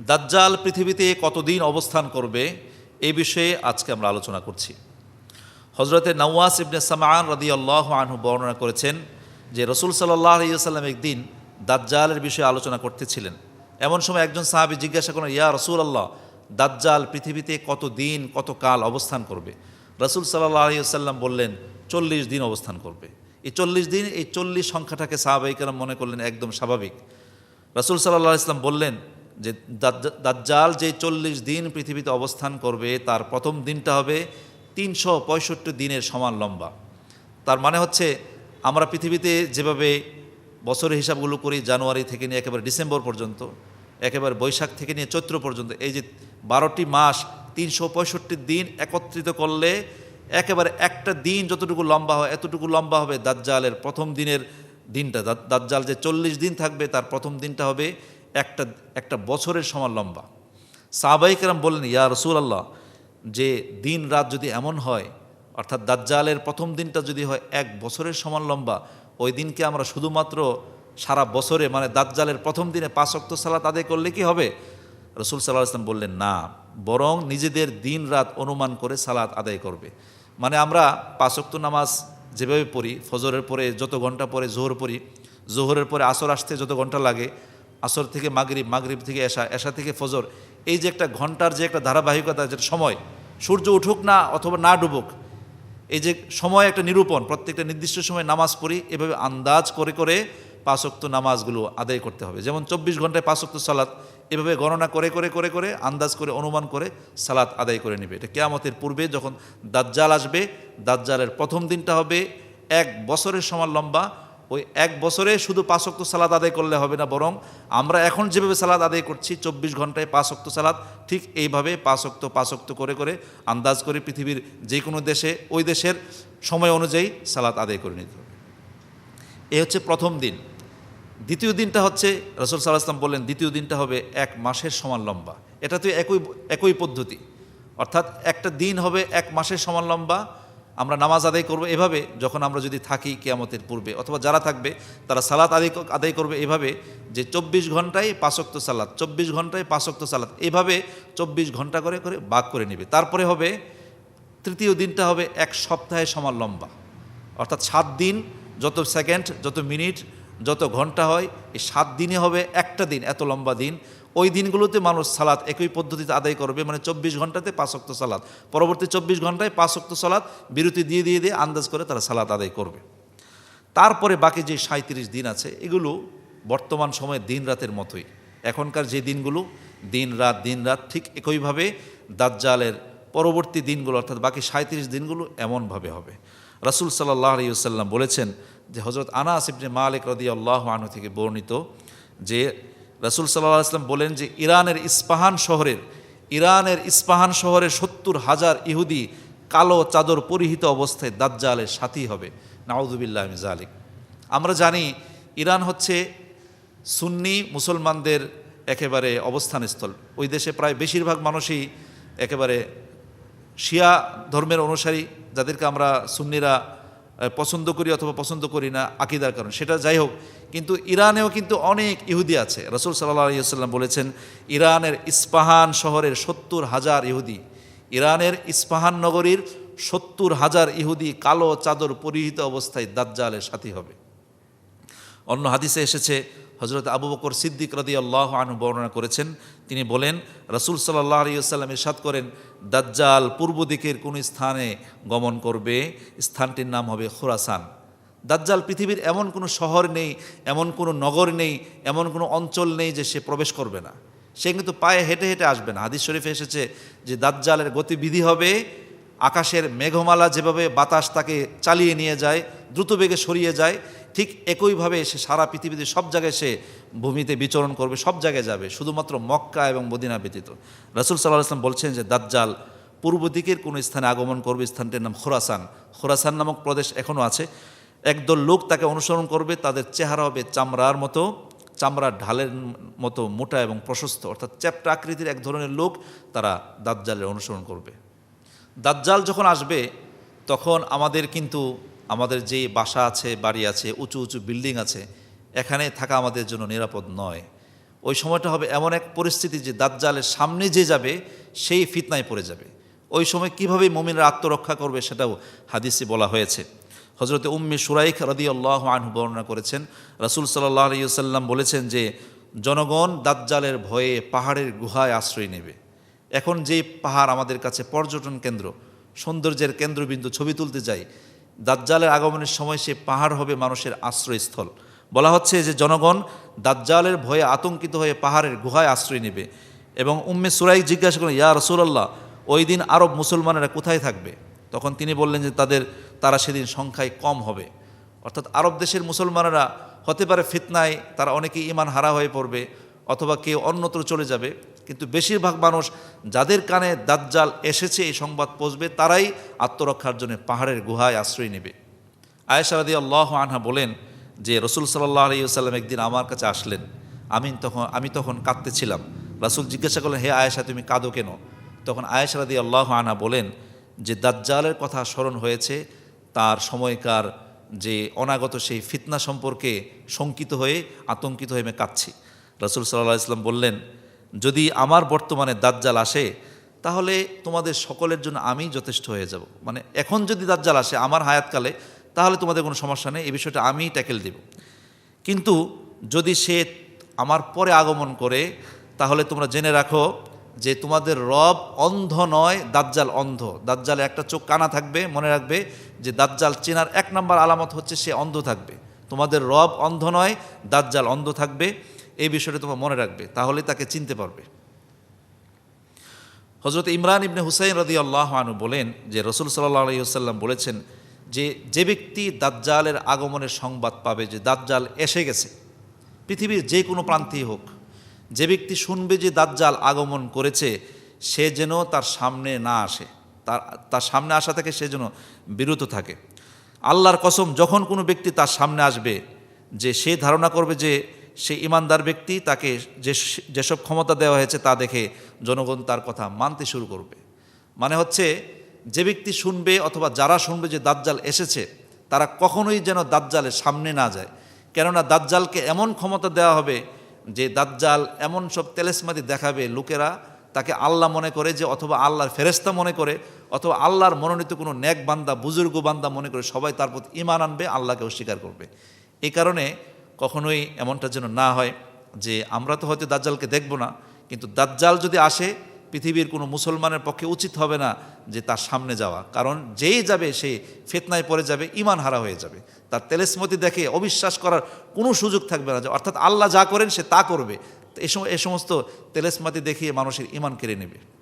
দাজ্জাল পৃথিবীতে কতদিন অবস্থান করবে এ বিষয়ে আজকে আমরা আলোচনা করছি। হজরতে নওয়াজ ইবনে সামান রদি আল্লাহ আনহু বর্ণনা করেছেন যে রসুল সাল্লাহ আলিয়াল্লাম একদিন দাজ্জালের বিষয়ে আলোচনা করতেছিলেন। এমন সময় একজন সাহাবি জিজ্ঞাসা করেন ইয়া রসুল আল্লাহ দাজ্জাল পৃথিবীতে কত দিন কত কাল অবস্থান করবে? রসুল সাল্লাহ আলিয়াল্লাম বললেন, চল্লিশ দিন অবস্থান করবে। এই চল্লিশ দিন, এই চল্লিশ সংখ্যাটাকে সাহাবাহিকেরা মনে করলেন একদম স্বাভাবিক। রসুল সাল্লাহ ইসলাম বললেন যে দাজ্জা- দাজ্জাল যে চল্লিশ দিন পৃথিবীতে অবস্থান করবে, তার প্রথম দিনটা হবে তিনশো পঁয়ষট্টি দিনের সমান লম্বা। তার মানে হচ্ছে, আমরা পৃথিবীতে যেভাবে বছরের হিসাবগুলো করি, জানুয়ারি থেকে নিয়ে একেবারে ডিসেম্বর পর্যন্ত, একেবারে বৈশাখ থেকে নিয়ে চৈত্র পর্যন্ত, এই যে বারোটি মাস তিনশো পঁয়ষট্টি দিন একত্রিত করলে, একেবারে একটা দিন যতটুকু লম্বা হয়, এতটুকু লম্বা হবে দাজ্জালের প্রথম দিনের দিনটা। দাজ্জাল যে চল্লিশ দিন থাকবে, তার প্রথম দিনটা হবে একটা একটা বছরের সমান লম্বা। সাহাবাইকেরাম বললেন, ইয়া রসুল আল্লাহ যে দিন রাত যদি এমন হয়, অর্থাৎ দাজ্জালের প্রথম দিনটা যদি হয় এক বছরের সমান লম্বা, ওই দিনকে আমরা শুধুমাত্র সারা বছরে মানে দাজ্জালের প্রথম দিনে পাঁচ অক্ত সালাত আদায় করলে কি হবে? রসুল সাল্লাহ ইসলাম বললেন, না, বরং নিজেদের দিন রাত অনুমান করে সালাত আদায় করবে। মানে আমরা পাঁচ অক্ত নামাজ যেভাবে পড়ি, ফজরের পরে যত ঘণ্টা পরে, জোহর পড়ি, জোহরের পরে আসর আসতে যত ঘণ্টা লাগে আসর থেকে মাগরিব মাগরিব থেকে এশা এশা থেকে ফজর। এই যে একটা ঘণ্টার যে একটা ধারাবাহিকতা, যেটা সময়, সূর্য উঠুক না অথবা না ডুবুক, এই যে সময় একটা নিরূপণ, প্রত্যেকটা নির্দিষ্ট সময় নামাজ পড়ি, এভাবে আন্দাজ করে করে পাঁচক্ত নামাজগুলো আদায় করতে হবে। যেমন চব্বিশ ঘন্টায় পাঁচক্ত সালাত, এভাবে গণনা করে করে করে করে, আন্দাজ করে, অনুমান করে সালাত আদায় করে নেবে। এটা কেয়ামতের পূর্বে যখন দাজ্জাল আসবে, দাজ্জালের প্রথম দিনটা হবে, এক বছরের সমান লম্বা ওই এক বছরে শুধু পাঁচ পাঁচক্ত সালাদ আদায় করলে হবে না, বরং আমরা এখন যেভাবে সালাদ আদায় করছি, চব্বিশ ঘন্টায় পাঁচ পাঁচক্ত সালাদ ঠিক এইভাবে পাঁচক্ত পাঁচক্ত করে করে আন্দাজ করে পৃথিবীর যে কোনো দেশে, ওই দেশের সময় অনুযায়ী সালাদ আদায় করে নিতে এ হচ্ছে প্রথম দিন। দ্বিতীয় দিনটা হচ্ছে, রসুল সাল্লাহ আসলাম বললেন, দ্বিতীয় দিনটা হবে এক মাসের সমান লম্বা। এটা তো একই একই পদ্ধতি। অর্থাৎ একটা দিন হবে এক মাসের সমান লম্বা আমরা নামাজ আদায় করব এভাবে যখন আমরা যদি থাকি কেয়ামতের পূর্বে, অথবা যারা থাকবে তারা সালাত আদায় আদায় করবে এভাবে যে চব্বিশ ঘন্টায় পাঁচক্ত সালাত, চব্বিশ ঘন্টায় পাঁচক্ত সালাত, এভাবে চব্বিশ ঘণ্টা করে করে বাক করে নেবে। তারপরে হবে, তৃতীয় দিনটা হবে এক সপ্তাহে সমান লম্বা। অর্থাৎ সাত দিন, যত সেকেন্ড, যত মিনিট, যত ঘণ্টা হয়, এই সাত দিনে হবে একটা দিন, এত লম্বা দিন। ওই দিনগুলোতে মানুষ সালাত একই পদ্ধতিতে আদায় করবে মানে চব্বিশ ঘন্টাতে পাঁচক্ত সালাত। পরবর্তী চব্বিশ ঘন্টায় পাঁচক্ত সালাত, বিরতি দিয়ে দিয়ে দিয়ে আন্দাজ করে তারা সালাত আদায় করবে। তারপরে বাকি যে সাঁত্রিশ দিন আছে, এগুলো বর্তমান সময়ে দিন রাতের মতোই। এখনকার যে দিনগুলো, দিন রাত দিন রাত, ঠিক একইভাবে দাজ্জালের পরবর্তী দিনগুলো, অর্থাৎ বাকি সাঁত্রিশ দিনগুলো এমনভাবে হবে। রাসুল সাল্লাহ আলিয়াল্লাম বলেছেন যে হজরত আনা ইবনে মালিক রদি আল্লাহ আনু থেকে বর্ণিত যে রাসুল সাল্লাহ আসলাম বলেন যে ইরানের ইস্পাহান শহরের, ইরানের ইস্পাহান শহরের সত্তর হাজার ইহুদি কালো চাদর পরিহিত অবস্থায় দাজ্জালের সাথী হবে। নাউজুবিল্লাহ জালিক আমরা জানি ইরান হচ্ছে সুন্নি মুসলমানদের একেবারে অবস্থানস্থল। ওই দেশে প্রায় বেশিরভাগ মানুষই একেবারে শিয়া ধর্মের অনুসারী, যাদেরকে আমরা সুন্নিরা পছন্দ করি অথবা পছন্দ করি না আকিদার কারণ। সেটা যাই হোক, কিন্তু ইরানেও কিন্তু অনেক ইহুদি আছে। রসুল সাল্লাহ আলিয়াল্লাম বলেছেন, ইরানের ইস্পাহান শহরের সত্তর হাজার ইহুদি। ইরানের ইস্পাহান নগরীর সত্তর হাজার ইহুদি কালো চাদর পরিহিত অবস্থায় দাজ্জালের সাথী হবে। অন্য হাদিসে এসেছে হজরত আবু বকর সিদ্দিক রদি আল্লাহ আনু বর্ণনা করেছেন। তিনি বলেন, রসুল সাল্লাহ আলিয়াল্লাম ইরশাদ করেন, দাজ্জাল পূর্ব দিকের কোন স্থানে গমন করবে, স্থানটির নাম হবে খোরাসান। দাজ্জাল পৃথিবীর এমন কোনো শহর নেই, এমন কোনো নগর নেই, এমন কোনো অঞ্চল নেই যে সে প্রবেশ করবে না। সে কিন্তু পায়ে হেঁটে হেঁটে আসবে না। হাদিস শরীফে এসেছে যে দাজ্জালের গতিবিধি হবে, আকাশের মেঘমালা যেভাবে বাতাস তাকে চালিয়ে নিয়ে যায় দ্রুত বেগে সরিয়ে যায় ঠিক একইভাবে সে সারা পৃথিবীতে সব জায়গায় সে ভূমিতে বিচরণ করবে, সব জায়গায় যাবে, শুধুমাত্র মক্কা এবং মদিনা ব্যতীত। রাসুল সাল্লাহ আসলাম বলছেন যে, দাজ্জাল পূর্ব দিকের কোনো স্থানে আগমন করবে, স্থানটির নাম খোরাসান। খোরাসান নামক প্রদেশ এখনও আছে। একদল লোক তাকে অনুসরণ করবে, তাদের চেহারা হবে চামড়ার মতো চামড়ার ঢালের মতো মোটা এবং প্রশস্ত, অর্থাৎ চ্যাপ্টা আকৃতির এক ধরনের লোক তারা দাজ্জালের অনুসরণ করবে। দাজ্জাল যখন আসবে, তখন আমাদের কিন্তু আমাদের যে বাসা আছে, বাড়ি আছে, উঁচু উঁচু বিল্ডিং আছে, এখানে থাকা আমাদের জন্য নিরাপদ নয়। ওই সময়টা হবে এমন এক পরিস্থিতি যে দাজ্জালের সামনে যে যাবে, সেই ফিতনায় পড়ে যাবে। ওই সময় কীভাবে মমিনরা আত্মরক্ষা করবে সেটাও হাদিসে বলা হয়েছে। হজরতে উম্মি সুরাইখ রদি আল্লাহ আনহু বর্ণনা করেছেন, রাসুল সাল্লাহ আলিয়াল্লাম বলেছেন যে, জনগণ দাজ্জালের ভয়ে পাহাড়ের গুহায় আশ্রয় নেবে। এখন যে পাহাড় আমাদের কাছে পর্যটন কেন্দ্র, সৌন্দর্যের কেন্দ্রবিন্দু ছবি তুলতে যাই দাজ্জালের আগমনের সময় সে পাহাড় হবে মানুষের আশ্রয়স্থল। বলা হচ্ছে যে জনগণ দাজ্জালের ভয়ে আতঙ্কিত হয়ে পাহাড়ের গুহায় আশ্রয় নেবে এবং উম্মে সুরাই জিজ্ঞাসা করেন ইয়া রসুলাল্লাহ, ওই দিন আরব মুসলমানেরা কোথায় থাকবে? তখন তিনি বললেন যে তাদের, তারা সেদিন সংখ্যায় কম হবে। অর্থাৎ আরব দেশের মুসলমানেরা হতে পারে ফিতনায়, তারা অনেকেই ইমান হারা হয়ে পড়বে অথবা কেউ অন্যত্র চলে যাবে। কিন্তু বেশিরভাগ মানুষ যাদের কানে দাজ্জাল এসেছে এই সংবাদ পৌঁছবে, তারাই আত্মরক্ষার জন্য পাহাড়ের গুহায় আশ্রয় নেবে। আয়েশা রাদি আল্লাহ আনহা বলেন যে, রসুল সাল্লাহ আলিয়াল্লাম একদিন আমার কাছে আসলেন। আমি তখন আমি তখন কাঁদতেছিলাম। রাসুল জিজ্ঞাসা করলেন, হে আয়েশা, তুমি কাঁদো কেন? তখন আয়েশা রাদি আল্লাহ আনহা বলেন যে, দাজ্জালের কথা স্মরণ হয়েছে। তার সময়কার যে অনাগত সেই ফিতনা সম্পর্কে শঙ্কিত হয়ে, আতঙ্কিত হয়ে আমি কাঁদছি। রাসুল সাল্লাহ ইসলাম বললেন যদি আমার বর্তমানে দাজ্জাল আসে, তাহলে তোমাদের সকলের জন্য আমি যথেষ্ট হয়ে যাব। মানে এখন যদি দাজ্জাল আসে আমার হায়াতকালে, তাহলে তোমাদের কোনো সমস্যা নেই, এই বিষয়টা আমিই ট্যাকেল দেব। কিন্তু যদি সে আমার পরে আগমন করে, তাহলে তোমরা জেনে রাখো যে তোমাদের রব অন্ধ নয়, দাজ্জাল অন্ধ। দাজ্জালে একটা চোখ কানা থাকবে, মনে রাখবে যে দাজ্জাল চেনার এক নম্বর আলামত হচ্ছে সে অন্ধ থাকবে। তোমাদের রব অন্ধ নয়, দাজ্জাল অন্ধ থাকবে। এই বিষয়টা তোমার মনে রাখবে, তাহলে তাকে চিনতে পারবে। হজরত ইমরান ইবনে হুসাইন রদি আল্লাহ আনু বলেন যে, রসুল সাল্লাহ আলহিহাল্লাম বলেছেন যে যে ব্যক্তি দাজ্জালের আগমনের সংবাদ পাবে যে, দাজ্জাল এসে গেছে, পৃথিবীর যে কোনো প্রান্তেই হোক, যে ব্যক্তি শুনবে যে দাজ্জাল আগমন করেছে, সে যেন তার সামনে না আসে, তার তার সামনে আসা থেকে সে যেন বিরত থাকে। আল্লাহর কসম, যখন কোনো ব্যক্তি তার সামনে আসবে, যে সে ধারণা করবে যে সে ইমানদার ব্যক্তি তাকে যে যেসব ক্ষমতা দেওয়া হয়েছে তা দেখে জনগণ তার কথা মানতে শুরু করবে। মানে হচ্ছে, যে ব্যক্তি শুনবে অথবা যারা শুনবে যে দাজ্জাল এসেছে, তারা কখনোই যেন দাজ্জালের সামনে না যায়। কেননা দাজ্জালকে এমন ক্ষমতা দেওয়া হবে যে দাজ্জাল এমন সব তেলেসমাদি দেখাবে লোকেরা, তাকে আল্লাহ মনে করে যে অথবা আল্লাহর ফেরেস্তা মনে করে, অথবা আল্লাহর মনোনীত কোনো ন্যাক বান্দা, বুজুর্গ বান্দা মনে করে সবাই তার প্রতি ইমান আনবে, আল্লাহকে অস্বীকার করবে। এই কারণে কখনোই এমনটা যেন না হয় যে আমরা তো হয়তো দাজ্জালকে দেখব না, কিন্তু দাজ্জাল যদি আসে, পৃথিবীর কোনো মুসলমানের পক্ষে উচিত হবে না যে তার সামনে যাওয়া। কারণ যেই যাবে, সে ফেতনায় পড়ে যাবে ইমান হারা হয়ে যাবে। তার তেলেসমতি দেখে অবিশ্বাস করার কোনো সুযোগ থাকবে না অর্থাৎ আল্লাহ যা করেন সে তা করবে। এ সমস্ত তেলেসমাতি দেখিয়ে মানুষের ইমান কেড়ে নেবে।